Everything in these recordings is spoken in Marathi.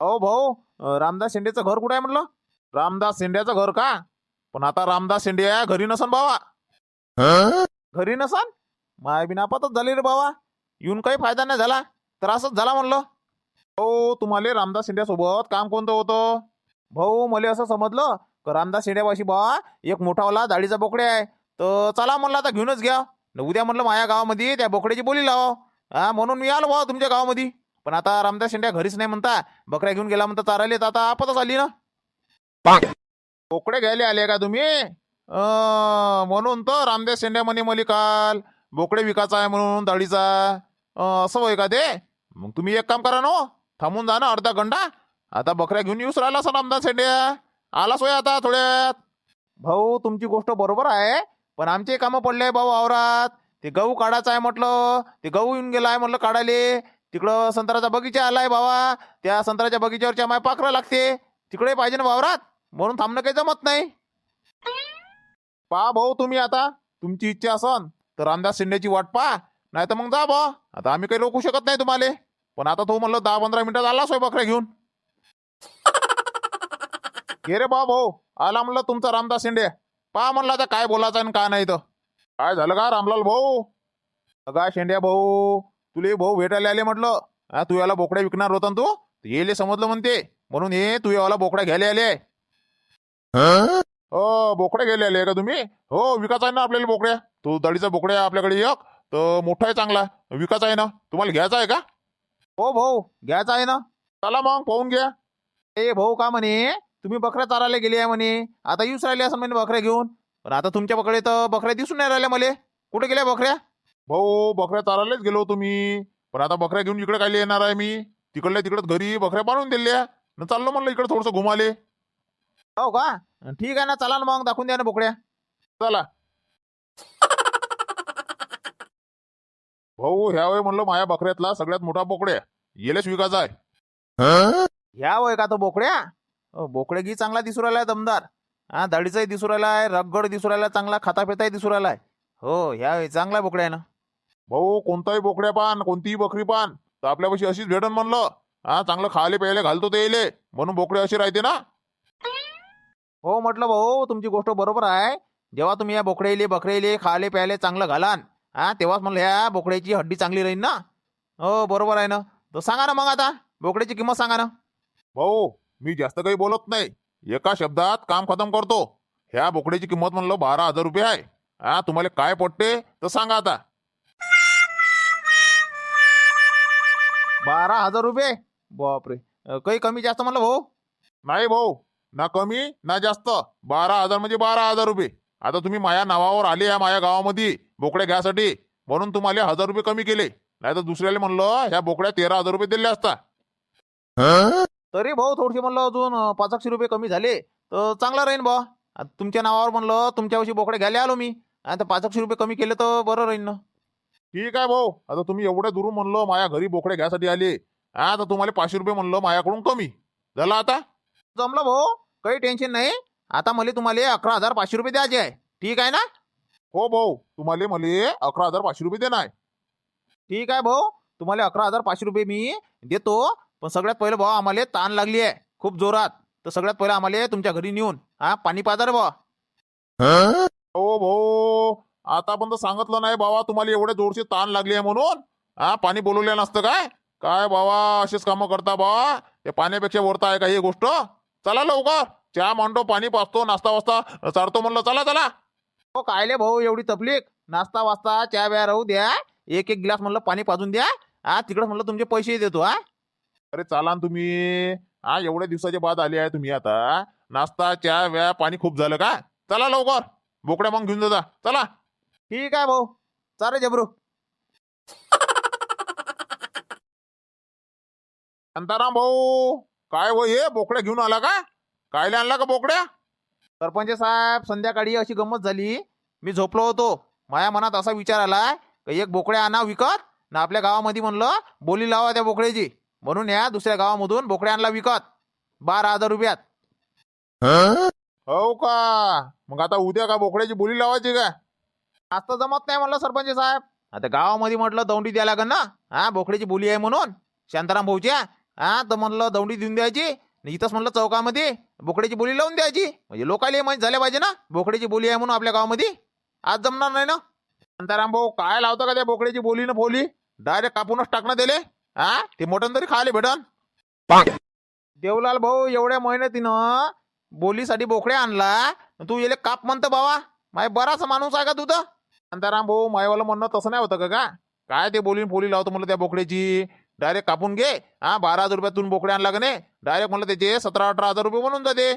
अहो भाऊ रामदास शेंडेचं घर कुठं आहे म्हटलं? रामदास शेंड्याचं घर का? पण आता रामदास शेंडे घरी नसन बाबा घरी नसन? माय बिनापातच झाली रे बाबा येऊन काही फायदा नाही झाला. तर झाला म्हणलं. हो तुम्हाला रामदास शेंड्यासोबत काम कोणतं होतं? भाऊ मला असं समजलं का रामदास शेंड्यापाशी बा एक मोठावाला दाढीचा बोकडे आहे. तर चला म्हणलं आता घेऊनच घ्या. न उद्या म्हणलं माझ्या गावामध्ये त्या बोकड्याची बोली लावा. हा म्हणून मी आलो भाऊ तुमच्या गावामध्ये. पण आता रामदास शेंड्या घरीच नाही म्हणता. बकऱ्या घेऊन गेला म्हणता चारायले तर आता आपतच आली ना. बोकडे घ्यायला आले का तुम्ही? म्हणून तर रामदास शेंड्या म्हणे मले काल बोकडे विकायचा आहे म्हणून दाढीचा. असं होय का ते? मग तुम्ही एक काम करा ना हो. थांबून जा ना अर्धा घंटा. आता बकऱ्या घेऊन येऊस राहिला सर रामदास शेंड्या. आलाच होय आता थोड्यात. भाऊ तुमची गोष्ट बरोबर आहे पण आमचे कामं पडले भाऊ वावरात ते गहू काढायचं आहे म्हटलं. ते गहू येऊन गेला आहे म्हटलं काढायले. तिकडं संत्र्याचा बगीचा आलाय बाबा त्या संत्र्याच्या बगीच्यावरच्या माय पाखरं लागते. तिकडे पाहिजे ना वावरात? म्हणून थांबणं काही जमत नाही. पहा भाऊ तुम्ही आता. तुमची इच्छा असन तर रामदास शिंदेची वाट पहा नाही तर मग जा बा आता आम्ही काही रोखू शकत नाही तुम्हाला. पण आता तो म्हणलं दहा पंधरा मिनिटात आला सोय बकऱ्या घेऊन. घे रे बा भाऊ. आला म्हणलं तुमचा रामदास शिंदे पहा म्हणलं आता काय बोलायचं आणि काय नाही तर. काय झालं का रामलाल भाऊ? अगा शेंड्या भाऊ. तुले भाऊ भेटायला आले म्हटलं. हा तू याला बोकड्या विकणार होता ना तू? येले समजलं म्हणते. म्हणून हे तू याला बोकड्या घ्यायला आले. हो? बोकड्या घ्यायला आले का तुम्ही? हो विकायचा आहे ना आपल्याला बोकड्या? तो दडीचा बोकड्या आपल्याकडे एक तर मोठा आहे चांगला. विकायचा आहे ना? तुम्हाला घ्यायचा आहे का? हो भाऊ घ्यायचा आहे ना. चला मग पाहून घ्या. ए भाऊ का म्हणे? तुम्ही बकऱ्या चारायला गेले आहे म्हणे. आता येऊच राहिले असं म्हणे बकऱ्या घेऊन. पण आता तुमच्या बकडे तर बकऱ्या दिसून नाही राहिल्या मले. कुठे गेल्या बकऱ्या? भाऊ बकऱ्या चारायलाच गेलो तुम्ही पण आता बकऱ्या घेऊन इकडे काय येणार आहे मी? तिकडल्या तिकडे घरी बकऱ्या बांधून दिल्या. न चाललो म्हणलं इकडे थोडंसं घुमाले. हो का? ठीक आहे ना चला ना मग दाखवून द्या ना बोकड्या चला. भाऊ ह्या वेळी म्हणलं माया बकऱ्यातला सगळ्यात मोठा बोकड्या. येलेच विकायचा आहे. ह्या वय का तो बोकड्या? बोकड्या घी चांगला दिसू राहिलाय दमदार. हा दाढीचाही दिसू राहिलाय रगगड दिसू राहिला चांगला खाता पिताही दिसू राहिलाय हो ह्या चांगला बोकड्या आहे ना भाऊ कोणताही बोकड्या पान कोणतीही बकरी पान तर आपल्यापाशी अशीच भेटन म्हणलं. हा चांगलं खायला प्यायला घालतो ते येले म्हणून बोकडे अशी राहते ना. हो म्हटलं भाऊ तुमची गोष्ट बरोबर आहे. जेव्हा तुम्ही या बोकड्याले बकऱ्याले खायले प्यायले चांगलं घालान हा तेव्हाच म्हणलं ह्या बोकड्याची हड्डी चांगली राहील ना. हो बरोबर आहे ना. तर सांगा ना मग आता बोकड्याची किंमत सांगा ना. भाऊ मी जास्त काही बोलत नाही. एका शब्दात काम खतम करतो. ह्या बोकड्याची किंमत म्हणलं बारा हजार रुपये आहे. हा तुम्हाला काय पडते तर सांगा आता. बारा हजार रुपये? बापरे. काही कमी जास्त म्हणलं भाऊ? नाही भाऊ. ना कमी ना जास्त. बारा हजार म्हणजे बारा हजार रुपये. आता तुम्ही माझ्या नावावर आले या माझ्या गावामध्ये बोकड्या घ्यासाठी. म्हणून तुम्हाला हजार रुपये कमी केले. नाही तर दुसऱ्याला म्हणलं ह्या बोकड्या तेरा हजार रुपये दिले असता. तरी भाऊ थोडसे म्हणलं अजून अं, पाच एकशे रुपये कमी झाले. तर चांगला राहीन बा. आता तुमच्या नावावर म्हणलं तुमच्यापाशी बोकडे घ्यायला आलो मी. आता पाच एकशे रुपये कमी केले तर बरं राहीन ना. ठीक आहे भाऊ. आता तुम्ही एवढ्या दुरून म्हणलं माझ्या घरी बोकडे घ्यायसाठी आले. हा तर तुम्हाला पाचशे रुपये म्हणलं माझ्याकडून कमी. झालं आता? जमलं भाऊ. काही टेन्शन नाही. आता मला तुम्हाला अकरा हजार पाचशे रुपये द्यायचे आहे. ठीक आहे ना? हो भाऊ. तुम्हाला मला अकरा हजार पाचशे रुपये देणार आहे. ठीक आहे भाऊ. तुम्हाला अकरा हजार पाचशे रुपये मी देतो. पण सगळ्यात पहिलं भाऊ आम्हाला ताण लागली आहे. खूप जोरात. तर सगळ्यात पहिलं आम्हाला तुमच्या घरी नेऊन हा पाणी पाजा रे भाऊ हो भाऊ. आता पण तर सांगितलं नाही बाबा तुम्हाला एवढे जोरची ताण लागली आहे म्हणून. हा पाणी बोलवलं नसतं काय? काय बाबा अशीच कामं करता बाबा? ते पाण्यापेक्षा वरता आहे का ही गोष्ट? चला लवकर. चहा मांडतो पाणी पाचतो नाश्ता वाजता चारतो म्हणलं चला चला. हो कायले भाऊ एवढी तकलीफ? नाश्ता वाजता चहा ब्या राहू द्या. एक एक ग्लास म्हणलं पाणी पाजून द्या. हा तिकडं म्हणलं तुमचे पैसे देतो हा. अरे चाला ना तुम्ही. हा एवढ्या दिवसाच्या बाद आले आहे तुम्ही आता. नाश्ता चहा व्या पाणी खूप झालं का? चला लवकर. बोकड्या मग घेऊन जा. चला. ठीक आहे भाऊ. चालेल जबरू. शांताराम भाऊ काय हो हे? बोकड्या घेऊन आला का? कायले आणला का बोकड्या? सरपंच साहेब संध्याकाळी अशी गंमत झाली. मी झोपलो होतो. माझ्या मनात असा विचार आला का एक बोकड्या आणा विकत ना आपल्या गावामध्ये म्हणलं बोली लावा त्या बोकड्याची. म्हणून या दुसऱ्या गावामधून बोकड्या आणला विकत. बारा हजार रुपयात. हो? का? मग आता उद्या का बोकड्याची बोली लावायची का आज तर जमत नाही म्हणलं सरपंच साहेब. आता गावामध्ये म्हटलं दौंडी द्यायला लागेल ना. हा बोकड्याची बोली आहे म्हणून. शांताराम भाऊच्या. हा तर म्हणलं दौंडी देऊन द्यायची. इथंच म्हणलं चौकामध्ये बोकड्याची बोली लावून द्यायची. म्हणजे लोकांना माहीत झाल्या पाहिजे ना. बोकड्याची बोली आहे म्हणून आपल्या गावामध्ये. आज जमणार नाही ना. शांताराम भाऊ काय लावतं का त्या बोकड्याची बोली ना बोली? डायरेक्ट कापूनच टाकणं दिले हा ते मटण तरी खाले भेटन. देवलाल भाऊ एवढ्या मेहनतीनं बोलीसाठी बोकड्या आणला. तू येले काप म्हणतं बाबा माय बराच माणूस आहे का तू तर? शांताराम भाऊ मायवाला म्हणणं तसं नाही होतं का का काय ते बोलून बोली लावतो म्हणलं त्या बोकड्याची. डायरेक्ट कापून घे. हा बारा हजार रुपयातून बोकड्या आणला लागणे डायरेक्ट म्हणलं त्याचे सतरा अठरा हजार रुपये म्हणून जाते.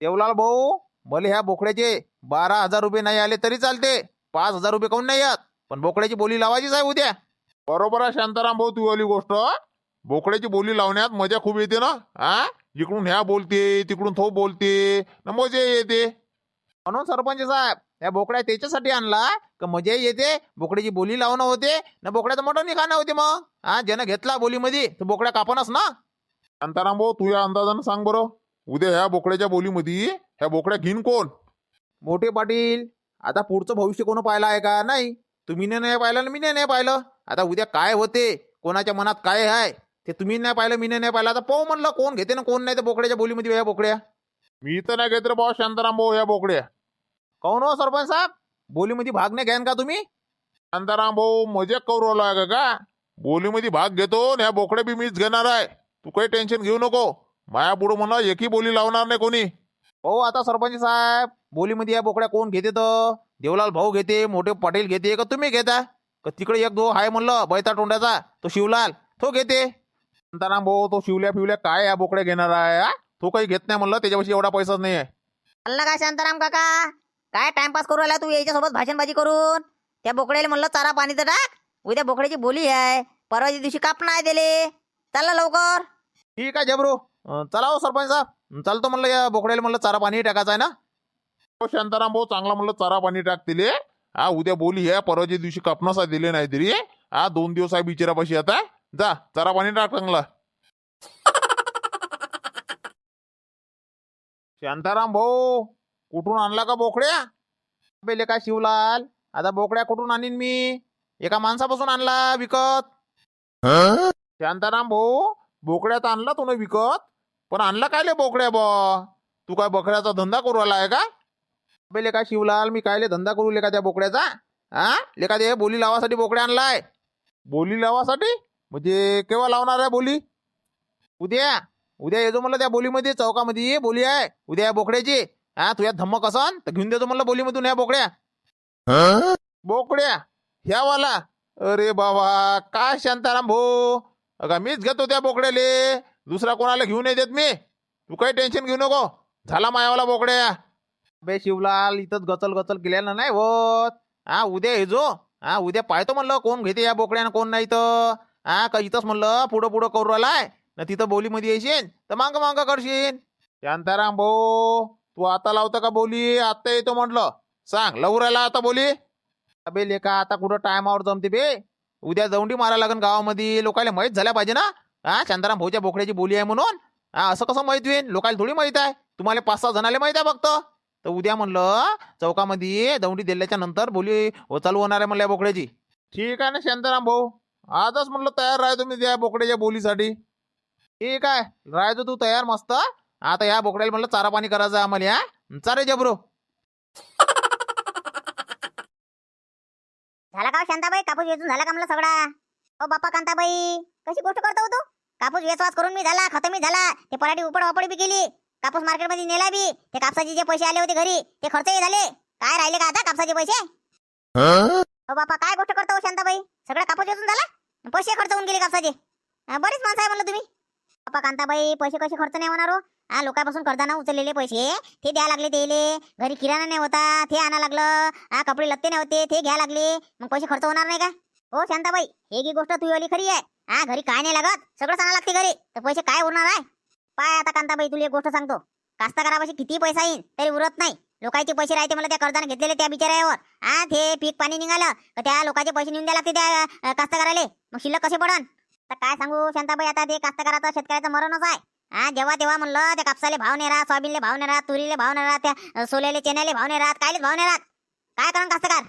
देवलाल भाऊ भले ह्या बोकड्याचे बारा हजार रुपये नाही आले तरी चालते. पाच हजार रुपये काऊन नाही येत? पण बोकड्याची बोली लावायचीच आहे उद्या. बरोबर आहे शांताराम भाऊ तू वाली गोष्ट. बोकड्याची बोली लावण्यात मजा खूप येते ना? हा? इकडून ह्या बोलते तिकडून तो बोलते. न मजा येते. म्हणून सरपंच साहेब या बोकड्या त्याच्यासाठी आणला का मजा येते. बोकड्याची बोली लावणं होते. ना बोकड्याचं मटण खाणं होते मग. हा ज्यानं घेतला बोलीमध्ये तर बोकड्या कापणच ना. शांताराम भाऊ तू या अंदाजानं सांग बरं. उद्या ह्या बोकड्याच्या बोलीमध्ये ह्या बोकड्या घेईन कोण? मोठे पाटील आता पुढचं भविष्य कोण पाहिलं आहे का? नाही. तुम्ही नाही पाहिलं आणि मी नाही पाहिलं. आता उद्या काय होते? कोणाच्या मनात काय आहे? ते तुम्ही नाही पाहिलं मी नाही पाहिलं. आता पाहू म्हणलं कोण घेते ना कोण नाही तर बोकड्याच्या बोलीमध्ये ह्या बोकड्या. मी तर नाही घेत रे भाऊ शांताराम भाऊ ह्या बोकड्या. कोण हो सरपंच साहेब? बोलीमध्ये भाग नाही घ्यान का तुम्ही? शांताराम भाऊ मजा करू राहिला आहे का? बोलीमध्ये भाग घेतो आणि ह्या बोकड्या बी मीच घेणार आहे. तू काही टेन्शन घेऊ नको. माया पुढं म्हणा एकही बोली लावणार नाही कोणी. हो आता सरपंच साहेब बोलीमध्ये या बोकड्या कोण घेते तर? देवलाल भाऊ घेते मोठे पाटील घेते का तुम्ही घेता? का तिकडे एक दो आहे म्हणलं बैता तोंडाचा तो शिवलाल तो घेते. शांताराम भाऊ तो शिवल्या फिवल्या काय या बोकड्या घेणार आहे हा? तो काही घेत नाही म्हणलं त्याच्यापाशी एवढा पैसाच नाही आहे चाललं का शांताराम काका? काय टाइमपास करू राहिला तू याच्यासोबत भाषणबाजी करून? त्या बोकड्याला म्हणलं चारा पाणी तर टाक. उद्या बोकड्याची बोली आहे. परवाच्या दिवशी काप नाही दिले. चाललं लवकर. ठीक आहे जबरू. चला हो सरपंच साहेब. चालतो म्हणलं या बोकड्याला म्हणलं चारा पाणी टाकायचं आहे ना? हो शांताराम भाऊ चांगला म्हणलं चारा पाणी टाक दिले. हा उद्या बोली आहे. परवाच्या दिवशी कापणासा दिले नाही तरी. हा दोन दिवस आहे बिचारापाशी आता. जा चारा पाणी टाक चांगला. शांताराम भाऊ. कुठून आणला का बोकड्या? बेले का शिवलाल? आता बोकड्या कुठून आणीन मी? एका माणसापासून आणला विकत. शांताराम भाऊ बोकड्या तर आणला तू विकत? पण आणला कायले बोकड्या बा? तू काय बकऱ्याचा धंदा करू आला आहे का? बेले का शिवलाल मी कायले धंदा करू लेका त्या बोकड्याचा? हा लेका ते बोली लावासाठी बोकड्या आणलाय? बोली लावासाठी? म्हणजे केव्हा लावणार आहे बोली? उद्या. उद्या येतो म्हणलं त्या बोलीमध्ये चौकामध्ये. बोली आहे. उद्या या बोकड्याची. हा तुझ्या धम्मक असन? तर घेऊन देतो म्हणलं बोलीमधून या बोकड्या. बोकड्या ह्या वाला अरे बाबा काय शांताराम भाऊ? अगा मीच घेतो त्या बोकड्याले. दुसरा कोणाला घेऊन नाही देत मी. तू काही टेन्शन घेऊ नको. झाला मायावाला बोकड्या. बे शिवलाल इथंच गचल गचल केल्यानं नाही होत. हा उद्या येजो हा उद्या पाहतो म्हणलं कोण घेते या बोकड्यानं कोण नाही तर. हा का इथंच म्हणलं पुढं पुढं करू राहिलाय. ना तिथं बोलीमध्ये येशील तर मांग मांग करशील शांताराम भाऊ तू आता लावता का बोली? आता येतो म्हटलं. सांग लवराला आता बोली? अबे लेखा आता कुठं टायमावर जमते बे? उद्या दौंडी मारायला लागन गावामध्ये. लोकांना माहीत झाल्या पाहिजे ना? हा शांताराम भाऊच्या बोकड्याची बोली आहे म्हणून? हा असं कसं माहीत होईल लोकांना थोडी माहीत आहे. तुम्हाला पाच सहा जणाला माहीत आहे फक्त. तर उद्या म्हणलं चौकामध्ये दौंडी दिल्याच्या नंतर बोली चालू होणार आहे म्हणल्या बोकड्याची. ठीक आहे ना शांताराम भाऊ? आजच म्हटलं तयार राहतो मी त्या बोकड्याच्या बोलीसाठी. ठीक आहे. राहायचो तू तयार मस्त. आता या बोकड्याला म्हणलं चारा पाणी करायचं आम्हाला या चारे जबरो. झाला का हो शांताबाई? कापूस वेचून झाला का म्हणलं सगळा? ओ बाप्पा कांताबाई कशी गोष्ट करतो हो तू? कापूस वेचवास करून मी झाला खतमी झाला ते पराठी उपड वापड बी केली कापूस मार्केटमध्ये नेला बी ते कापसाचे जे पैसे आले होते घरी ते खर्चही झाले. काय राहिले का आता कापसाचे पैसे? ओ बाप्पा काय गोष्ट करतो हो शांताबाई? सगळा कापूस वेचून झाला? पैसे खर्च होऊन गेले कापसाचे. बरेच माणसं आहे म्हणलं तुम्ही. बाप्पा कांताबाई पैसे कसे खर्च नाही होणार हो. हा लोकांपासून कर्जानं उचललेले पैसे ते द्या लागले त्याले. घरी किराणा नाही होता ते आणा लागलं. हा कपडे लत्ते नाही होते ते घ्या लागले. मग पैसे खर्च होणार नाही का? हो शांताबाई हे जी गोष्ट तू वाली खरी आहे. हा घरी काय नाही लागत सगळं सांगा लागते घरी. तर पैसे काय उरणार आहे? पाय आता कांताबाई तुला एक गोष्ट सांगतो. कास्तकारापाशी किती पैसा येईल तरी उरत नाही. लोकांचे पैसे राहते मला त्या कर्जाने घेतलेले त्या बिचाऱ्यावर. हा ते पीक पाणी निघालं तर त्या लोकांचे पैसे नेऊन द्या लागते त्या कास्तकाराले. मग शिल्लक कसे पडन? तर काय सांगू शांताबाई आता ते कास्तकाराचं शेतकऱ्याचं मरणच आहे. हा जेव्हा तेव्हा म्हणलं त्या कापसाले भाव नाही राहत सोयाबीनले भाव नाही राहत तुरीले भाव नाही राहत त्या सोल्याले चेन्याले भाव नाही राहत कायलेच भाव नाही राहत. काय करण कास्तकार?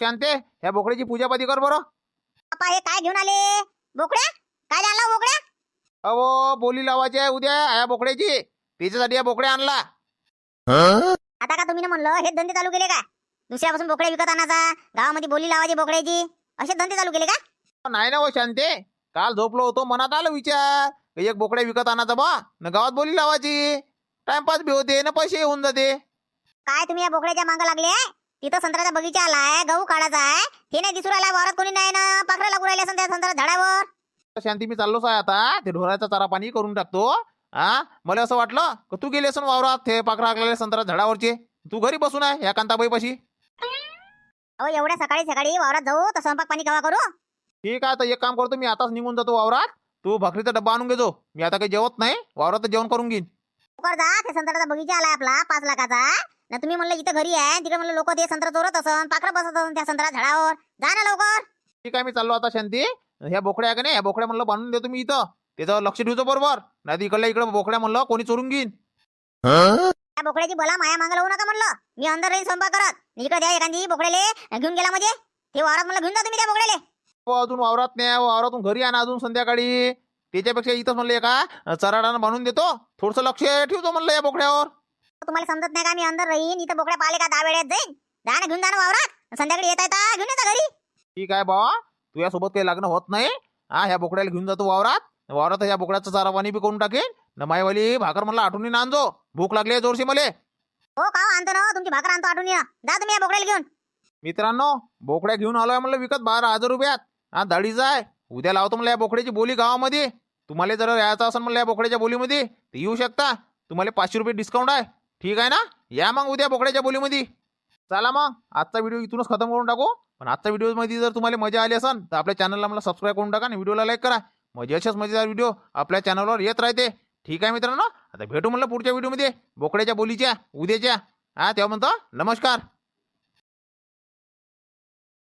शांते ह्या बोकड्याची पूजापाती कर बरं. बाप्पा हे काय घेऊन आले? बोकड्या? अहो बोली लावायची आहे उद्या या बोकड्याची. त्याच्यासाठी या बोकड्या आणला. आता का तुम्ही ना म्हणलं हे धंदे चालू केले का? दुसऱ्यापासून बोकडे विकत आणायचा गावामध्ये बोली लावायची बोकड्याची असे धंदे चालू केले का? नाही ना हो शांते. काल झोपलो होतो मनात आलं विचार. एक बोकड्या विकत आणायचा बा. न गावात बोली लावायची. टाइमपास बी होते ना पैसे होऊन जाते. काय तुम्ही या बोकड्याच्या मागं लागले तिथं संत्र्याचा बगीचा आलाय गहू काढायचा आहे. ते नाही दिसू राहिला वावरात कोणी नाही ना. पाखरं लागू राहिले असं त्या संत्रा झाडावर. शांती मी चाललोच आहे आता. ते ढोराचा चारा पाणी करून टाकतो. हा मला असं वाटलं का तू गेली असून वावरात? ते पाखरा लागलेले संत्रा झाडावरचे. तू घरी बसून आहे या कांताबाई पाशी अहो एवढ्या सकाळी सकाळी वावरात जाऊ तर स्वयंपाक पाणी कवा करू? ठीक आहे तर एक काम करतो मी आताच निघून जातो वावरात. तू भाकरीचा डब्बा आणून घेतो मी आता काही जेवत नाही वावरात जेवण करून घेईन. लवकर जा ते संत्र्याचा बगीचा आलाय आपला पाच लाखाचा. ना तुम्ही म्हणलं इथं घरी आहे तिकडे म्हणलं लोक ते संत्रा चोरत असन पाखरं बसत असन त्या संत्रा झाडावर. जा ना लवकर. ठीक आहे मी चाललो आता शांती. ह्या बोकड्या आहे का नाही ह्या बोकड्या म्हणलं बांधून देतो मी इथं. त्याच्यावर लक्ष ठेवतो बरोबर. नाही इकडल्या इकडे बोकड्या म्हणलं कोणी चोरून घेईन. त्या बोकड्याची बोला माया मागं लावू नका म्हणलं. मी अंदर राहीन स्वयंपाक करत. इकडे द्या एखादी बोकड्याले घेऊन गेला म्हणजे ते वावरात म्हणलं घेऊन जा तुम्ही त्या बोकड्याले. अजून वावरात नाही वावरातून घरी आणा अजून संध्याकाळी. त्याच्यापेक्षा इथंच म्हणलं एका चराडानं बांधून देतो. थोडस लक्ष ठेवतो म्हणलं या बोकड्यावर. तुम्हाला समजत नाही का मी अंदर राहीन? इथं बोकड्या पाहिले का दहा वेळेत जाईन? जा ना घेऊन जा ना वावरात. संध्याकाळी येता येता घेऊन येता घरी. ठीक आहे बाबा. तुझ्यासोबत काही लग्न होत नाही. हा ह्या बोकड्याला घेऊन जातो वावरात. वावरात ह्या बोकड्याचं चारा पाणी बी करून टाकेन. न मायवाली भाकर म्हणलं आठवणी आणजो. भूक लागली आहे जोरशी मले. हो का हो, आणतो ना तुमची भाकर आणतो आठवून या जा तुम्ही या बोकड्याला घेऊन. मित्रांनो बोकड्या घेऊन आलोय म्हणलं विकत बारा हजार रुपयात. हा दाढीचा आहे. उद्या लावतो म्हणलं या बोकड्याची बोली गावामध्ये. तुम्हाला जर यायचं असेल म्हणलं या बोकड्याच्या बोलीमध्ये तर येऊ शकता. तुम्हाला पाचशे रुपये डिस्काउंट आहे. ठीक आहे ना? या मग उद्या बोकड्याच्या बोलीमध्ये. चला मग आजचा व्हिडिओ इथूनच खतम करून टाकू. पण आजच्या व्हिडिओमध्ये जर तुम्हाला मजा आली असेल तर आपल्या चॅनलला मला सबस्क्राईब करून टाका आणि व्हिडिओला लाईक करा. म्हणजे अशाच मजेदार व्हिडिओ आपल्या चॅनलवर येत राहते. ठीक आहे मित्रांनो? आता भेटू म्हणलं पुढच्या व्हिडिओमध्ये बोकड्याच्या बोलीच्या उद्याच्या. हा तेव्हा म्हणतो नमस्कार.